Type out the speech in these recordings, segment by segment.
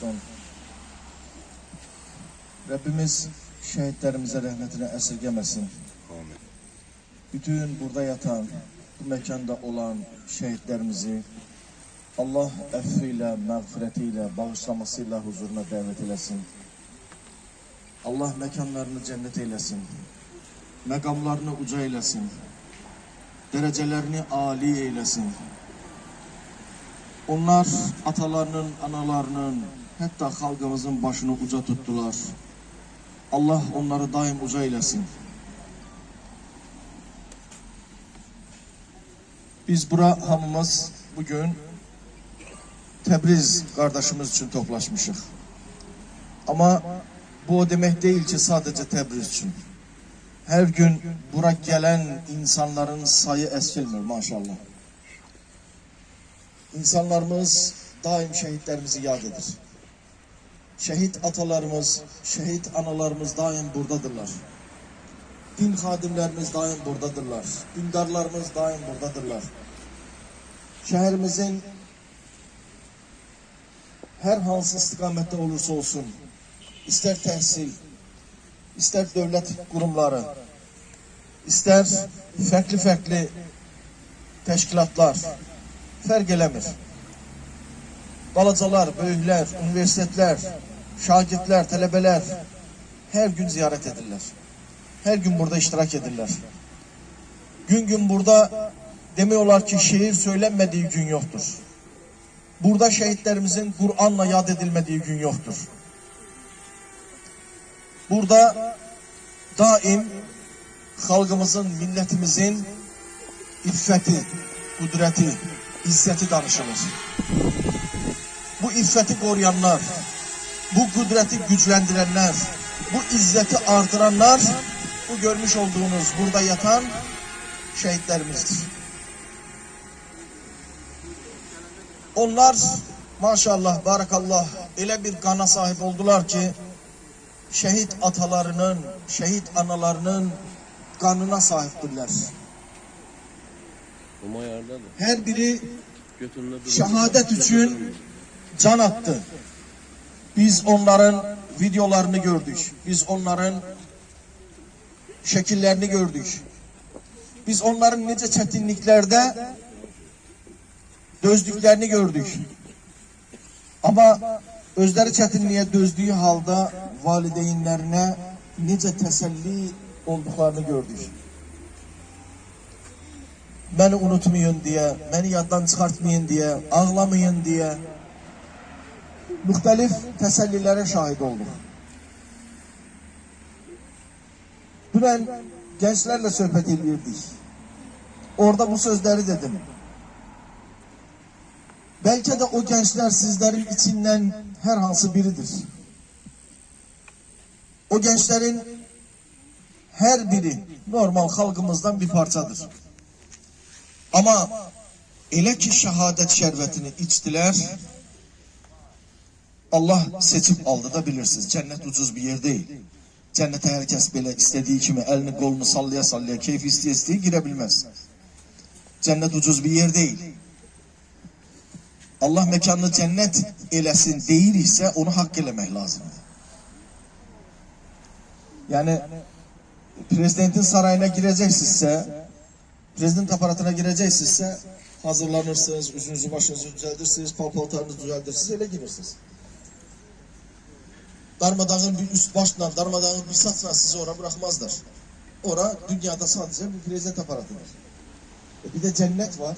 Son. Rabbimiz şehitlerimize rahmetine esirgemesin. Amin. Bütün burada yatan, bu mekanda olan şehitlerimizi Allah affıyla, mağfiretiyle, bağışlamasıyla huzuruna davet eylesin. Allah mekanlarını cennet eylesin. Mekamlarını uca eylesin. Derecelerini âli eylesin. Onlar atalarının, analarının, hatta halkımızın başını uca tuttular. Allah onları daim uca eylesin. Biz bura hamımız bugün Tebriz kardeşimiz için toplaşmışız. Ama bu o demek değil ki sadece Tebriz için. Her gün bura gelen insanların sayı eskilmiyor maşallah. İnsanlarımız daim şehitlerimizi yad eder. Şehit atalarımız, şehit analarımız daim buradadırlar. Din hadimlerimiz daim buradadırlar. Dindarlarımız daim buradadırlar. Şehrimizin her hansı istikamette olursa olsun, ister tehsil, ister devlet kurumları, ister farklı farklı teşkilatlar, fark eləmir. Balacalar, böyüklər, üniversitetler, şagirdler, tələbələr her gün ziyaret edirlər. Her gün burada iştirak edirlər. Gün gün burada demiyorlar ki şehir söylenmediği gün yoktur. Burada şehitlerimizin Kur'an'la yad edilmediği gün yoktur. Burada daim halkımızın, milletimizin iffeti, kudreti, izzeti danışılır. Bu iffeti koruyanlar, bu kudreti güçlendirenler, bu izzeti artıranlar, bu görmüş olduğunuz burada yatan şehitlerimizdir. Onlar maşallah, barakallah öyle bir kana sahip oldular ki şehit atalarının, şehit analarının kanına sahiptirler. Her biri şehadet için can attı. Biz onların videolarını gördük. Biz onların şekillerini gördük. Biz onların nice çetinliklerde dözdüklerini gördük. Ama özleri çetinliğe dözdüğü halde valideynlerine nice teselli olduklarını gördük. Beni unutmayın diye, beni yaddan çıkartmayın diye, ağlamayın diye muhtelif tesellilere şahit olduk. Dün gençlerle sohbet ediyorduk. Orada bu sözleri dedim. Belki de o gençler sizlerin içinden her hansı biridir. O gençlerin her biri normal halkımızdan bir parçadır. Ama elə ki şehadet şerbetini içtiler, Allah seçip aldı da bilirsiniz. Cennet ucuz bir yer değil. Cennete herkes böyle istediği kimi elini kolunu sallaya sallaya keyif isteye isteye girebilmez. Cennet ucuz bir yer değil. Allah mekanını cennet eləsin değil ise onu hak eləmək lazımdır. Yani prezidentin sarayına gireceksinizse, prezident aparatına gireceksinizse hazırlanırsınız, üzünüzü başınızı düzeltirsiniz, palpaltarınızı düzeltirsiniz, öyle girirsiniz. Darmadağın bir üst başla, darmadağın bir saçla sizi oraya bırakmazlar. Ora dünyada sadece bir prezident aparatıdır. E bir de cennet var.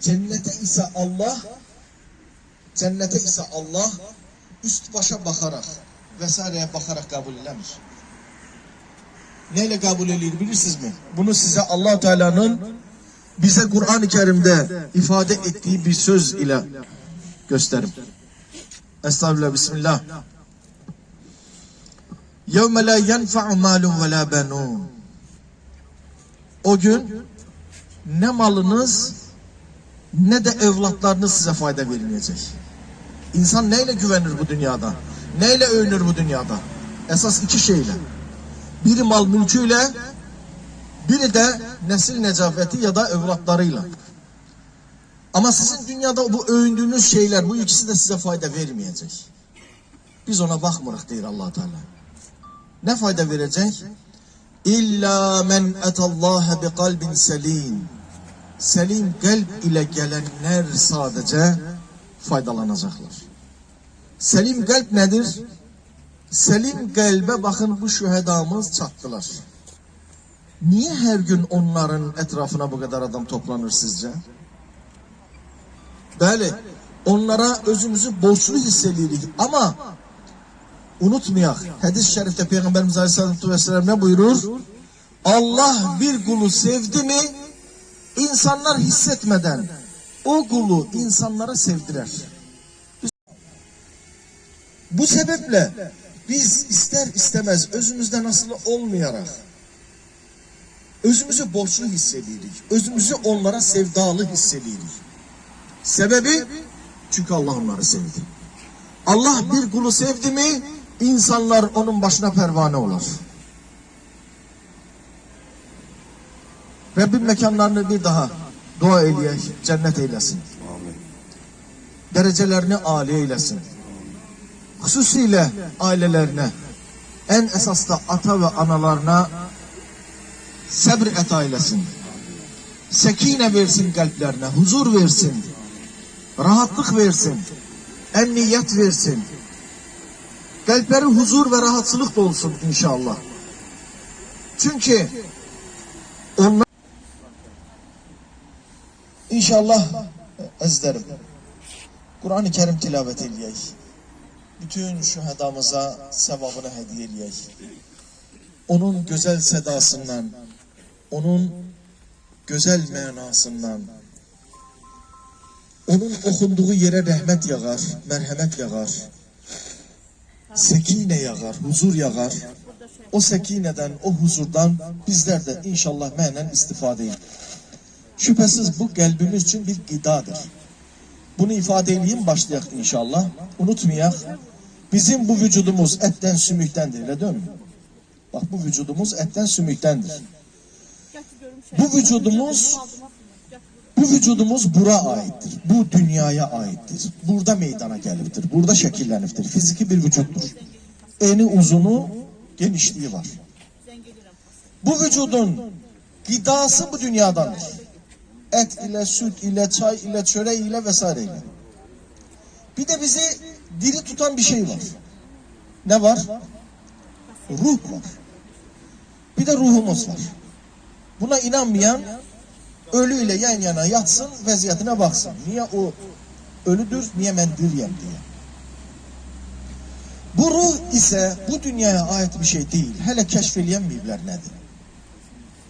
Cennete ise Allah cennete ise Allah üst başa bakarak vesaireye bakarak kabul eləmir. Neyle kabul edilir bilirsiniz mi? Bunu size allah Teala'nın bize Kur'an-ı Kerim'de ifade ettiği bir söz ile gösterim. Estağfirullah, Bismillah. يَوْمَ لَا يَنْفَعُ مَالٌ وَلَا بَنُونَ O gün ne malınız ne de evlatlarınız size fayda vermeyecek. İnsan neyle güvenir bu dünyada? Neyle övünür bu dünyada? Esas iki şeyle. Biri mal mülküyle, Biri de nesil necafeti ya da evlatlarıyla. Ama sizin dünyada bu övündüğünüz şeyler bu ikisi de size fayda vermeyecek. Biz ona bakmırıq deyir allah Teala. Ne fayda verecek? İlla men etallaha bi kalbin selim. Selim kalp ile gelenler sadece faydalanacaklar. Selim kalp nedir? Selim kalbe bakın bu şühedamız çattılar. Niye her gün onların etrafına bu kadar adam toplanır sizce? Bəli, onlara özümüzü borçlu hiss edirik. Ama unutmayaq, hadis-i şərifdə Peyğəmbərimiz Aleyhisselatü Vesselam ne buyurur? Allah bir kulu sevdi mi, insanlar hissetmeden o kulu insanlara sevdirer. Bu sebeple biz ister istemez özümüzde nasıl olmayarak özümüzü borçlu hissedirik. Özümüzü onlara sevdalı hissedirik. Sebebi çünkü Allah onları sevdi. Allah bir kulu sevdi mi insanlar onun başına pervane olur. Rabbim mekanlarını bir daha dua eyleyek, cennet eylesin. Amin. Derecelerini âli eylesin. Hususiyle ailelerine, en esas da ata ve analarına sabır et eylesin. Sekine versin kalplerine, huzur versin. Rahatlık versin. Emniyet versin. Kalpleri huzur ve rahatsızlık dolsun inşallah. Çünkü onlar İnşallah ezlerim. Kur'an-ı Kerim tilavet eləyək. Bütün şühədamıza sevabını hediye eləyək. Onun güzel sedasından, onun güzel mənasından, onun okunduğu yere rəhmət yağar, mərhəmət yağar, sekinə yağar, huzur yağar. O sekineden, o huzurdan bizler de inşallah mənen istifade edirik. Şüphesiz bu kalbimiz için bir gıdadır. Bunu ifade edeyim başlayak inşallah. Unutmayak. Bizim bu vücudumuz etten sümüktendir. Öyle değil mi? Bak bu vücudumuz etten sümüktendir. Bu vücudumuz bu vücudumuz bura aittir. Bu dünyaya aittir. Burada meydana geliptir. Burada şekilleniptir. Fiziki bir vücuttur. Eni uzunu genişliği var. Bu vücudun gıdası bu dünyadandır et ile, süt ile, çay ile, çörek ile vesaireyle. Bir de bizi diri tutan bir şey var. Ne var? Ruh var. Bir de ruhumuz var. Buna inanmayan ölüyle yan yana yatsın, vaziyetine baksın. Niye o ölüdür, niye ben diriyem diye. Bu ruh ise bu dünyaya ait bir şey değil. Hele keşfedilmeyibler nedir?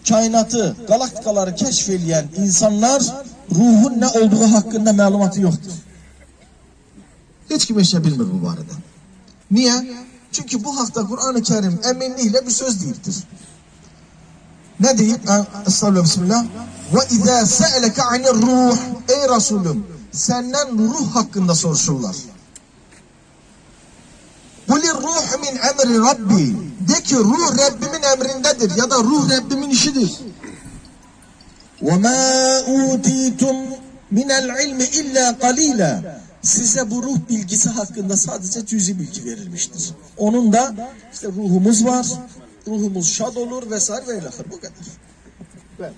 Kainatı, galaktikaları keşfedeyen insanlar ruhun ne olduğu hakkında malumatı yoktur. Hiç kim eşya bilmir bu barada. Niye? Çünkü bu hakta Kur'an-ı Kerim eminliğiyle bir söz değildir. Ne deyip? Estağfurullah bismillah. Ve izâ se'eleke anir ruh. Ey Resulüm senden ruh hakkında soruşurlar. Kulir ruh min emri Rabbi. De ki ruh Rabbimin emrindedir ya da ruh Rabbimin işidir. Utitum min el ilmi illa qalila. Size bu ruh bilgisi hakkında sadece cüzi bilgi verilmiştir. Onun da işte ruhumuz var, ruhumuz şad olur vesaire ve. Bu kadar. Evet.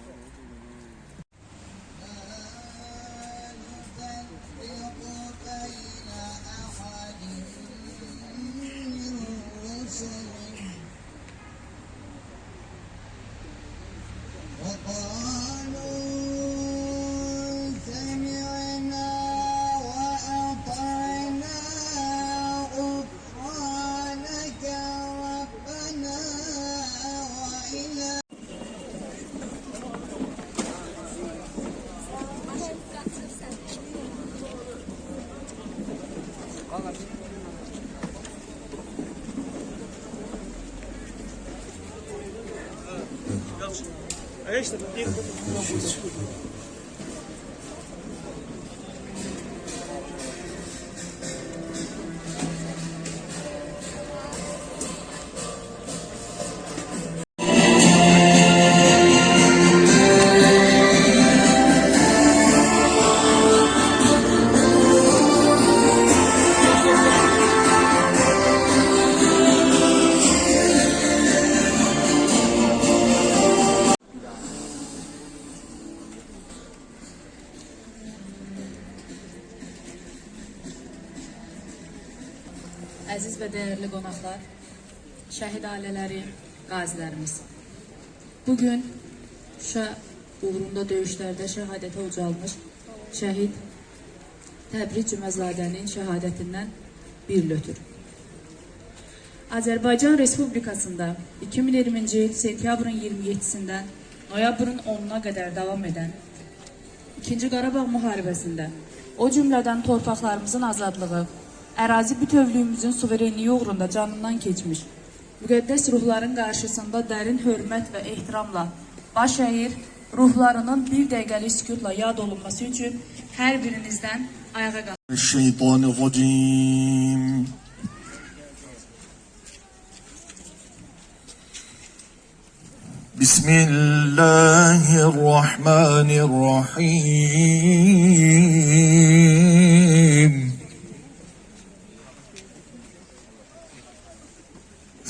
Конечно, это день. Əziz və dəyərli qonaqlar, şəhid ailələri, qazilərimiz. Bu gün Şuşa uğrunda döyüşlərdə şəhadətə ucalmış şəhid Təbriz Cüməlzadənin şəhadətindən bir lötür. Azərbaycan Respublikasında 2020-ci il sentyabrın 27-sindən noyabrın 10-una qədər davam edən İkinci Qarabağ müharibəsində, o cümlədən torpaqlarımızın azadlığı, ərazi bütövlüyümüzün suverenliyi uğrunda canından keçmiş, müqəddəs ruhların qarşısında dərin hörmət və ehtiramla baş əyir, ruhlarının bir dəqiqəlik sükutla yad olunması üçün hər birinizdən ayağa qalxın. الشيطان الرجيم بسم الله الرحمن الرحيم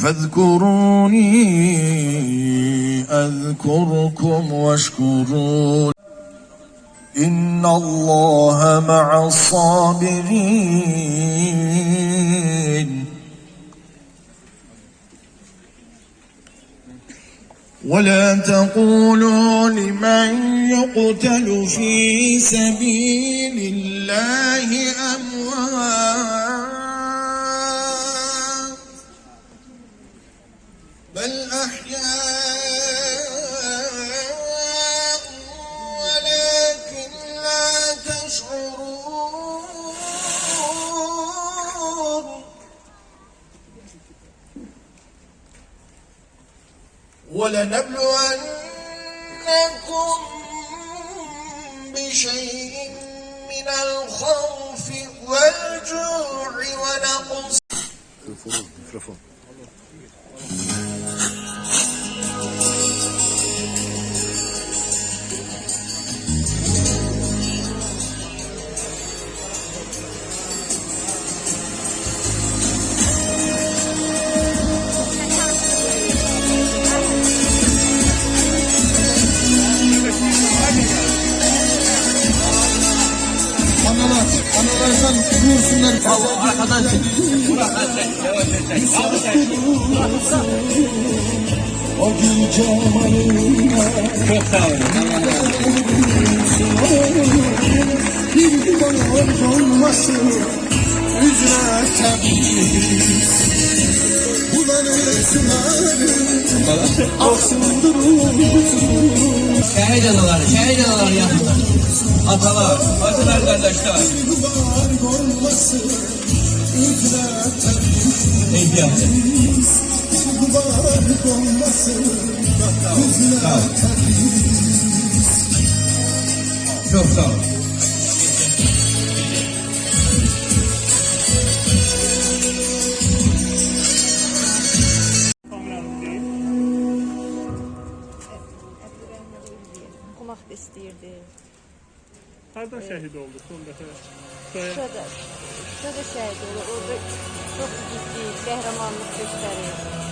فاذكروني أذكركم واشكرون. إن الله مع الصابرين. ولا تقولوا لمن يقتل في سبيل الله أموات. ولنبلونكم بشيء من الخوف والجوع ونقص bahar olması Üzüne tebriz Bulanırsın Aksın durur Şehit analar, şehit analar. Atalar, bacılar, kardeşler. Çok sağ ol. Harda şəhid oldu son dəfə? Soya Şurada, şurada şəhid olur. Orada çox ciddi qəhrəmanlıq göstərir.